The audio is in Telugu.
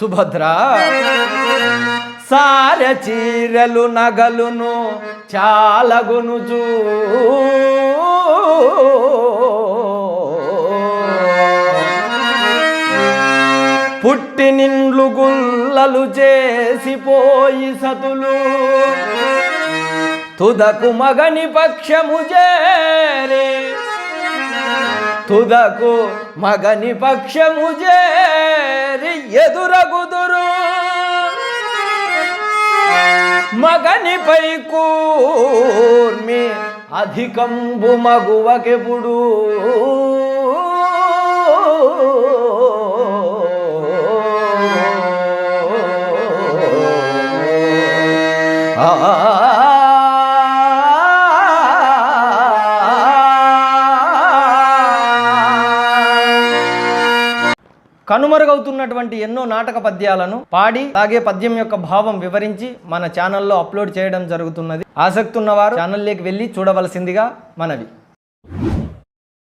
సుభద్ర. సార చీరలు నగలును చాలగునుజూ పుట్టినిండ్లు గుల్లలు చేసిపోయి సతులు. తుదకు మగని పక్షము చేరి. తుదకు మగని పక్షము చేరి. ఎదురగుదురు. మగనిపై కూర్మి అధికంబు మగువకెపుడు. ఆ కనుమరుగవుతున్నటువంటి ఎన్నో నాటక పద్యాలను పాడి అలాగే పద్యం యొక్క భావం వివరించి మన ఛానల్లో అప్లోడ్ చేయడం జరుగుతున్నది. ఆసక్తి ఉన్నవారు ఛానల్లోకి వెళ్ళి చూడవలసిందిగా మనవి.